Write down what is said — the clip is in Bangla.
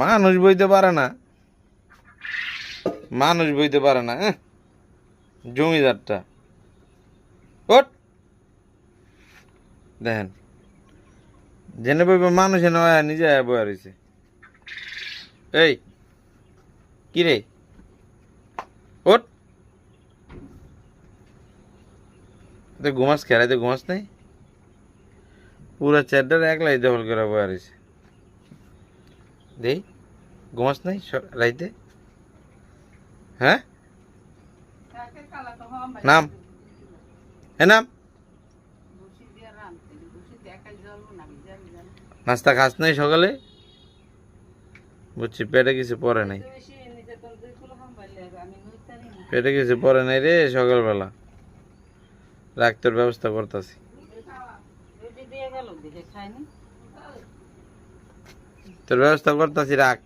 মানুষ বইতে পারে না। মানুষ বইতে পারে না হ্যাঁ? জমিদারটা। ওট দেখেন জেনে বইবে মানুষ এনে নিজে বয়া রয়েছে এই, কি রে? ওট ঘুমাস খেলাইতে ঘুমাস নাই? পুরা চারটার একলাই দখল করে বয়া রয়েছে দেই? ঘুমাস নাই রাইতে? হ্যাঁ? নাম? হ্যাঁ নাম? নাস্তা খাস নাই সকালে? বুঝছি, পেটে কিছু পরে নাই। পেটে কিছু পরে নাই রে সকালবেলা। রাখতের ব্যবস্থা করতেছি। তোর ব্যবস্থা করতেছি রাখ